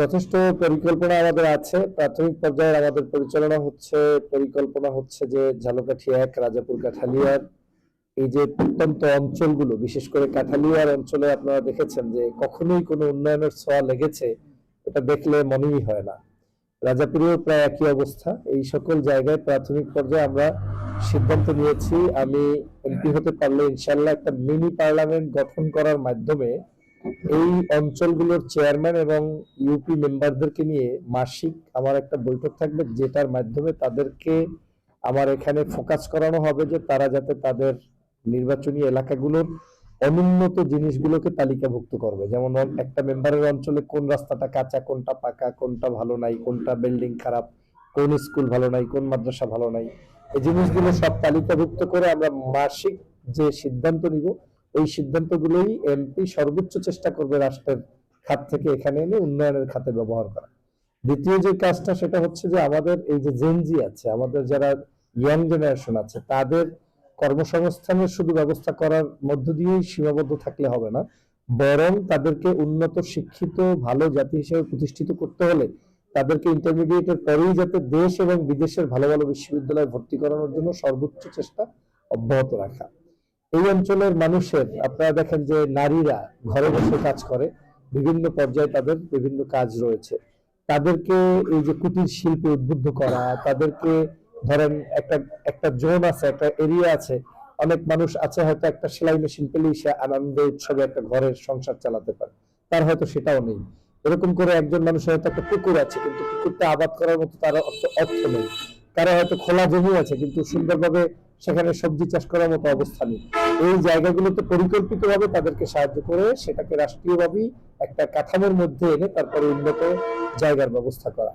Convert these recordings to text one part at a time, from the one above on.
যথেষ্ট পরিকল্পনা আমাদের আছে। প্রাথমিক পর্যায়ে আমাদের পরিচালনা হচ্ছে, পরিকল্পনা হচ্ছে যে ঝালকাঠি এক, রাজাপুর কাঠালিয়ার। এই যে প্রত্যন্ত অঞ্চলগুলো, বিশেষ করে কাঠালিয়ার অঞ্চলে আপনারা দেখেছেন যে কখনোই কোনো উন্নয়নের ছোঁয়া লেগেছে, এটা দেখলে মনেই হয় না। রাজাপুরেও প্রায় একই অবস্থা। এই সকল জায়গায় প্রাথমিক পর্যায়ে আমরা সিদ্ধান্ত নিয়েছি, আমি এমপি হতে পারলে ইনশাল্লাহ একটা মিনি পার্লামেন্ট গঠন করার মাধ্যমে এই অঞ্চলগুলোর চেয়ারম্যান এবং ইউপি মেম্বারদেরকে নিয়ে মাসিক আমার একটা বৈঠক থাকবে, যেটার মাধ্যমে তাদেরকে আমার এখানে ফোকাস করানো হবে যে তারা যাতে তাদের নির্বাচনী এলাকাগুলোর অনুন্নত জিনিসগুলোকে তালিকাভুক্ত করবে। যেমন একটা মেম্বারের অঞ্চলে কোন রাস্তাটা কাঁচা, কোনটা পাকা, কোনটা ভালো নাই, কোনটা বিল্ডিং খারাপ, কোন স্কুল ভালো নাই, কোন মাদ্রাসা ভালো নাই, এই জিনিসগুলো সব তালিকাভুক্ত করে আমরা মাসিক যে সিদ্ধান্ত নিব ওই সিদ্ধান্তগুলোই এমপি সর্বোচ্চ চেষ্টা করবে রাষ্ট্রের খাত থেকে এখানে এনে উন্নয়নের খাতে ব্যবহার করা। দ্বিতীয় যে কাজটা সেটা হচ্ছে যে আমাদের এই যে জেনজি আছে, আমাদের যারা ইয়াং জেনারেশন আছে, তাদের কর্মসংস্থানের শুধু ব্যবস্থা করার মধ্য দিয়েই সীমাবদ্ধ থাকলে হবে না। বরং তাদেরকে উন্নত, শিক্ষিত, ভালো জাতি হিসেবে প্রতিষ্ঠিত করতে হলে তাদেরকে ইন্টারমিডিয়েটের পরেই যাতে দেশ এবং বিদেশের ভালো ভালো বিশ্ববিদ্যালয়ে ভর্তি করানোর জন্য সর্বোচ্চ চেষ্টা অব্যাহত রাখা। এই অঞ্চলের মানুষের, আপনারা দেখেন যে নারীরা ঘরে বসে কাজ করে, বিভিন্ন পর্যায়ে তাদের বিভিন্ন কাজ রয়েছে। তাদেরকে এই যে কুটির শিল্পে উদ্বুদ্ধ করা, তাদেরকে ধরেন একটা একটা জোন আছে, একটা এরিয়া আছে, অনেক মানুষ আছে হয়তো একটা সেলাই মেশিন পেলেই সে আনন্দে উৎসবে একটা ঘরের সংসার চালাতে পারে। তার হয়তো সেটাও নেই। এরকম করে একজন মানুষের হয়তো একটা পুকুর আছে, কিন্তু পুকুরটা আবাদ করার মতো তার অর্থ নেই। তারা হয়তো খোলা জমি আছে, কিন্তু সুন্দরভাবে সেখানে সবজি চাষ করার মতো অবস্থা নেই। এই জায়গাগুলোতে পরিকল্পিতভাবে তাদেরকে সাহায্য করে সেটাকে রাষ্ট্রীয়ভাবেই একটা কাঠামোর মধ্যে এনে তারপরে উন্নত জায়গার ব্যবস্থা করা।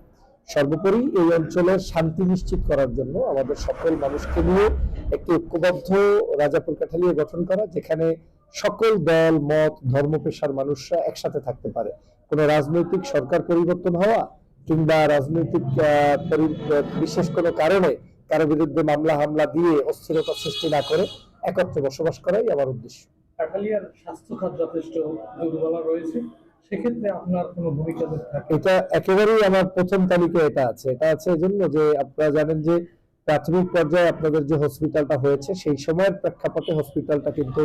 সর্বোপরি এই অঞ্চলের শান্তি নিশ্চিত করার জন্য আমাদের সকল মানুষকে নিয়ে একটি ঐক্যবদ্ধ রাজাপুর কাঠালিয়া গঠন করা, যেখানে সকল দল, মত, ধর্ম, পেশার মানুষরা একসাথে থাকতে পারে। কোনো রাজনৈতিক সরকার পরিবর্তন হওয়া কিংবা রাজনৈতিক বিশেষ কোনো কারণে কারও বিরুদ্ধে মামলা হামলা দিয়ে অস্থিরতা সৃষ্টি না করে একত্রে বসবাস করাই আমার উদ্দেশ্য। কাঠালিয়ার স্বাস্থ্য খাত যথেষ্ট দুর্বল রয়েছে সেক্ষেত্রে আপনার কোনো ভূমিকা এটা একেবারেই আমার প্রথম তালিকায় এটা আছে। এটা আছে এজন্য যে আপনারা জানেন যে প্রাথমিক পর্যায়ে আপনাদের যে হসপিটালটা হয়েছে সেই সময়ের প্রেক্ষাপটে হসপিটালটা কিন্তু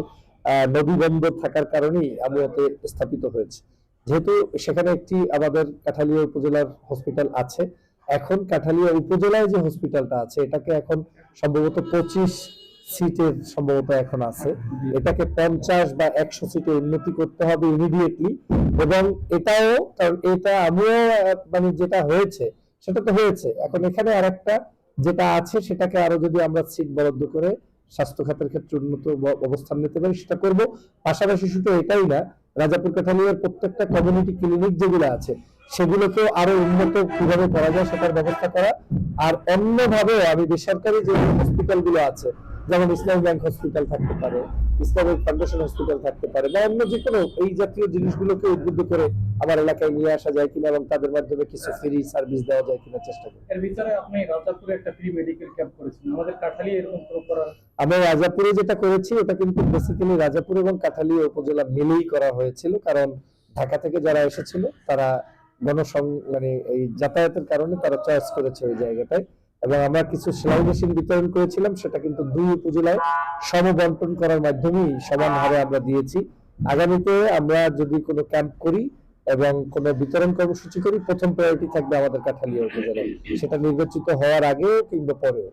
নদী বন্দর থাকার কারণেই আমিয়াতে স্থাপিত হয়েছে। যেহেতু সেখানে একটি আমাদের কাঠালিয়া উপজেলার হসপিটাল আছে এখন কাঠালিয়া উপজেলায় যে হসপিটালটা আছে, এটাকে এখন সম্ভবত পঁচিশ সিটের সম্ভবত এখন আছে। এটাকে পঞ্চাশ বা একশো সিটে উন্নতি করতে হবে ইমিডিয়েটলি এবং এটাও, কারণ এটা আমিও মানে যেটা হয়েছে, সেটা তো হয়েছে। এখন এখানে আর একটা যেটা আছে, সেটাকে আরও যদি আমরা সিট বরাদ্দ করে স্বাস্থ্য খাতের ক্ষেত্রে উন্নত অবস্থান নিতে পারি, সেটা করব। পাশাপাশি শুধু এটাই না, রাজাপুর কাঠালিয়ার প্রত্যেকটা কমিউনিটি ক্লিনিক যেগুলো আছে সেগুলোকেও আরও উন্নত কীভাবে করা যায় সেটার ব্যবস্থা করা। আর অন্যভাবে আমি বেসরকারি যে হসপিটালগুলো আছে যেমন ইসলাম ব্যাংক হসপিটাল থাকতে পারে ইসলামিক ফাউন্ডেশন হসপিটাল থাকতে পারে বা অন্য যে কোনো এই জাতীয় জিনিসগুলোকে উদ্বুদ্ধ করে আমার এলাকায় নিয়ে আসা যায় কিনা এবং তাদের মাধ্যমে কিছু ফ্রি সার্ভিস দেওয়া যায় কিনা চেষ্টা করি। এর ভিতরে আপনি রাজাপুরে একটা ফ্রি মেডিকেল ক্যাম্প করেছেন আমাদের কাঠালিয়া এরকম করার আমরা রাজাপুরে যেটা করেছি এটা কিন্তু বেসিক্যালি রাজাপুর এবং কাঠালিয়া উপজেলা মিলেই করা হয়েছিল কারণ ঢাকা থেকে যারা এসেছিল তারা গণসং মানে এই যাতায়াতের কারণে তারা চয়েস করেছে ওই জায়গাটায়। এবং আমরা কিছু সেলাই মেশিন বিতরণ করেছিলাম সেটা কিন্তু দুই উপজেলায় সমবন্টন করার মাধ্যমেই সমান হারে আমরা দিয়েছি। আগামীতে আমরা যদি কোনো ক্যাম্প করি এবং কোনো বিতরণ কর্মসূচি করি প্রথম প্রায়োরিটি থাকবে আমাদের কাঠালিয়া উপজেলায়। সেটা নির্বাচিত হওয়ার আগে কিংবা পরেও।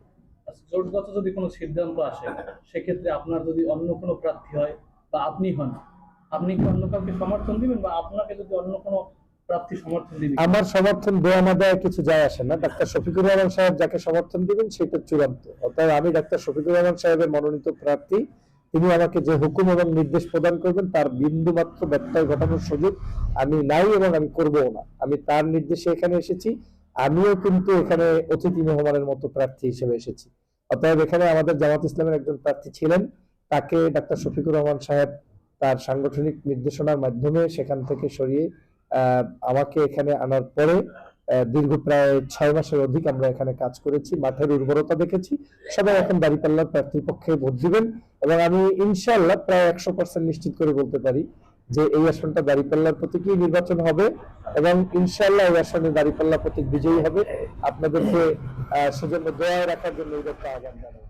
আচ্ছা, জোটগত যদি কোনো সিদ্ধান্ত আসে সেক্ষেত্রে আপনার যদি অন্য কোনো প্রার্থী হয় বা আপনি হন আপনি কি অন্য কাউকে সমর্থন দিবেন বা আপনাকে যদি অন্য কোনো আমার সমর্থন দেওয়া না দেওয়া কিছু যায় আসে না। ডাক্তার শফিকুর রহমান সাহেব যাকে সমর্থন দিবেন, সেটা চূড়ান্ত। অর্থাৎ আমি ডাক্তার শফিকুর রহমান সাহেবের মনোনীত প্রার্থী। তিনি আমাকে যে হুকুম এবং নির্দেশ প্রদান করবেন, তার বিন্দু মাত্র ব্যত্যয় ঘটানোর সুযোগ আমি নাই এবং আমি করবও না। আমি তার নির্দেশে এখানে এসেছি। আমিও কিন্তু এখানে অতিথি মেহমানের মতো প্রার্থী হিসেবে এসেছি। অতএব এখানে আমাদের জামাত ইসলামের একজন প্রার্থী ছিলেন। তাকে ডাক্তার শফিকুর রহমান সাহেব তার সাংগঠনিক নির্দেশনার মাধ্যমে সেখান থেকে সরিয়ে আমাকে এখানে আনার পরে দীর্ঘ প্রায় ছয় মাসের অধিক আমরা এখানে কাজ করেছি, মাঠের উর্বরতা দেখেছি। সবাই এখন দাঁড়িপাল্লার প্রার্থীর পক্ষে ভোট দিবেন এবং আমি ইনশাল্লাহ প্রায় একশো পার্সেন্ট নিশ্চিত করে বলতে পারি যে এই আসনটা দাঁড়িপাল্লার প্রতীকই নির্বাচন হবে এবং ইনশাল্লাহ এই আসনে দাঁড়িপাল্লা প্রতীক বিজয়ী হবে। আপনাদেরকে সেজন্য দোয়া রাখার জন্য এই আহ্বান জানাই।